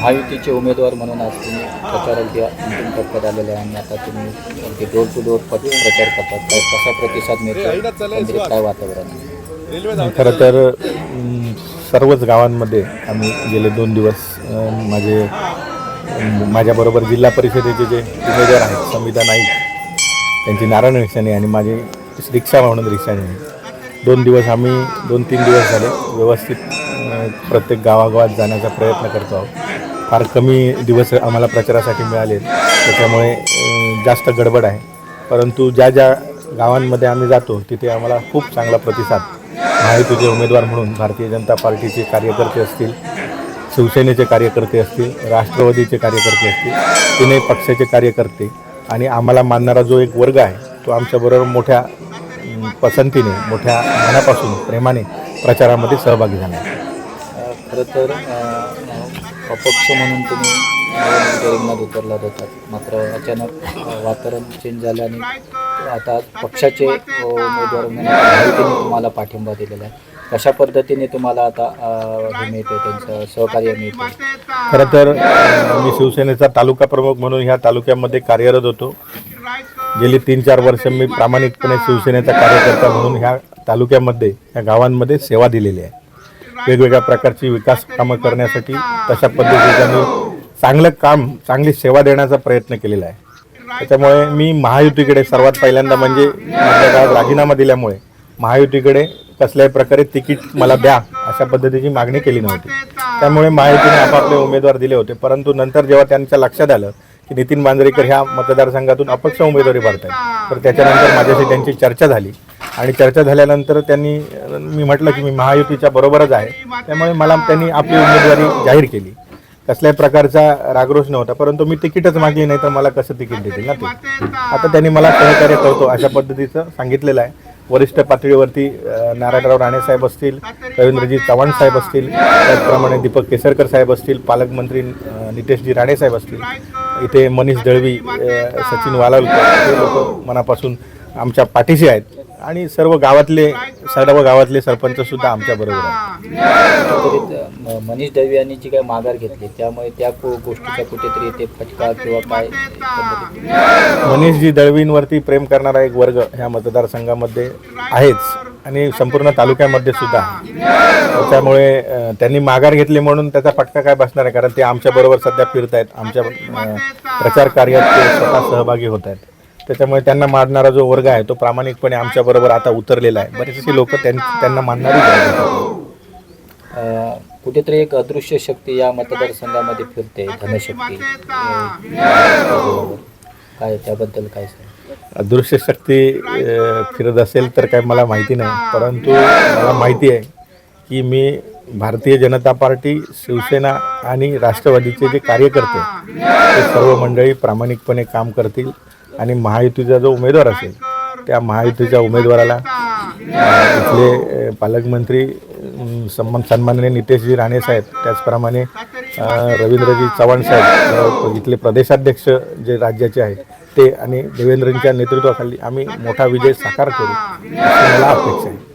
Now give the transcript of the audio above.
महायुतीचे उमेदवार म्हणून आज तुम्ही प्रचाराच्या अंतिम टप्प्यात आलेले आहे आणि आता तुम्ही अगदी डोर टू डोर प्रचार करतात. काय कसा प्रतिसाद मिळतो काय वातावरण खरं तर सर्वच गावांमध्ये आम्ही गेले दोन दिवस. माझे माझ्याबरोबर जिल्हा परिषदेचे जे उमेदवार आहेत संविधा नाईक त्यांची नारायण रिक्षाने आणि माझी रिक्षा म्हणून रिक्षाने. दोन दिवस आम्ही दोन तीन दिवस झाले व्यवस्थित प्रत्येक गावागावात जाण्याचा प्रयत्न करतो आहोत. फार कमी दिवस आम्हाला प्रचारासाठी मिळाले त्याच्यामुळे जास्त गडबड आहे. परंतु ज्या ज्या गावांमध्ये आम्ही जातो तिथे आम्हाला खूप चांगला प्रतिसाद महायुतीचे उमेदवार म्हणून भारतीय जनता पार्टीचे कार्यकर्ते असतील शिवसेनेचे कार्यकर्ते असतील राष्ट्रवादीचे कार्यकर्ते असतील तिने पक्षाचे कार्यकर्ते आणि आम्हाला मानणारा जो एक वर्ग आहे तो आमच्याबरोबर मोठ्या पसंतीने मोठ्या मनापासून प्रेमाने प्रचारामध्ये सहभागी झाला. खरं तर अपक्ष म्हणून तुम्ही रिंगणात उतरला होतात मात्र अचानक वातावरण चेंज झालं आणि आता पक्षाचे उमेदवार म्हणून तुम्हाला पाठिंबा दिलेला आहे. कशा पद्धतीने तुम्हाला आता हे मिळते त्यांचं सहकार्य मिळते खरं तर मी शिवसेनेचा तालुका प्रमुख म्हणून ह्या तालुक्यामध्ये कार्यरत होतो. गेली तीन चार वर्ष मी प्रामाणिकपणे शिवसेनेचा कार्यकर्ता म्हणून ह्या तालुक्यामध्ये ह्या गावांमध्ये सेवा दिलेली आहे. वेगवेगळ्या प्रकारची विकास कामं करण्यासाठी तशा पद्धतीचं मी चांगलं काम चांगली सेवा देण्याचा प्रयत्न केलेला आहे. त्याच्यामुळे मी महायुतीकडे सर्वात पहिल्यांदा म्हणजे माझ्या गावात राजीनामा दिल्यामुळे महायुतीकडे कसल्याही प्रकारे तिकीट मला द्या अशा पद्धतीची मागणी केली नव्हती. त्यामुळे महायुतीने आपापले उमेदवार दिले होते परंतु नंतर जेव्हा त्यांच्या लक्षात आलं की नितीन मांजरेकर ह्या मतदारसंघातून अपक्ष उमेदवारी भरत आहेत तर त्याच्यानंतर माझ्याशी त्यांची चर्चा झाली. आणि चर्चा झाल्यानंतर त्यांनी मी म्हटलं की मी महायुतीच्या बरोबरच आहे. त्यामुळे मला त्यांनी आपली उमेदवारी जाहीर केली. कसल्याही प्रकारचा रागरोष नव्हता परंतु मी तिकीटच मागली नाही तर मला कसं तिकीट देतील ना ते? आता त्यांनी मला सहकार्य करतो अशा पद्धतीचं सांगितलेलं आहे. वरिष्ठ पातळीवरती नारायणराव राणे राणेसाहेब असतील रवींद्रजी चव्हाण साहेब असतील त्याचप्रमाणे दीपक केसरकर साहेब असतील पालकमंत्री नितेशजी नितेशजी राणेसाहेब असतील. इथे मनीष दळवी सचिन वालावलकर हे लोक मनापासून आमच्या पाठीशी आहेत. आणि सर्व गावातले सर्व गावातले सरपंच सुद्धा आमच्या बरोबर आहेत. मनीष दळवी यांनी जी काही माघार घेतली त्यामुळे त्या को- गोष्टीचा कुठेतरी इथे फटका किंवा काय मनीषजी दळवींवरती प्रेम करणारा एक वर्ग ह्या मतदारसंघामध्ये आहेच. आणि संपूर्ण तालुक्यामध्ये सुद्धा त्याच्यामुळे त्यांनी माघार घेतली म्हणून त्याचा फटका काय बसणार आहे? कारण ते आमच्याबरोबर सध्या फिरत आहेत आमच्या प्रचार कार्यात ते स्वतः सहभागी होत आहेत त्याच्यामुळे त्यांना मानणारा जो वर्ग आहे तो प्रामाणिकपणे आमच्याबरोबर आता उतरलेला आहे. बरेचसे लोक त्यांना मानणारी कुठेतरी एक अदृश्य शक्ती या मतदारसंघामध्ये फिरते धनशक्ती. काय त्याबद्दल काय अदृश्य शक्ती फिरत असेल तर काय मला माहिती नाही. परंतु मला माहिती आहे की मी भारतीय जनता पार्टी शिवसेना आणि राष्ट्रवादीचे जे कार्यकर्ते ते सर्व मंडळी प्रामाणिकपणे काम करतील आणि महायुतीचा जो उमेदवार असेल त्या महायुतीच्या उमेदवाराला इथले पालकमंत्री सन्मान सन्माननीय नितेशजी राणे साहेब त्याचप्रमाणे रवींद्रजी चव्हाण साहेब इथले प्रदेशाध्यक्ष जे राज्याचे आहेत ते आणि देवेंद्रजींच्या नेतृत्वाखाली आम्ही मोठा विजय साकार करू अशी मला अपेक्षा आहे.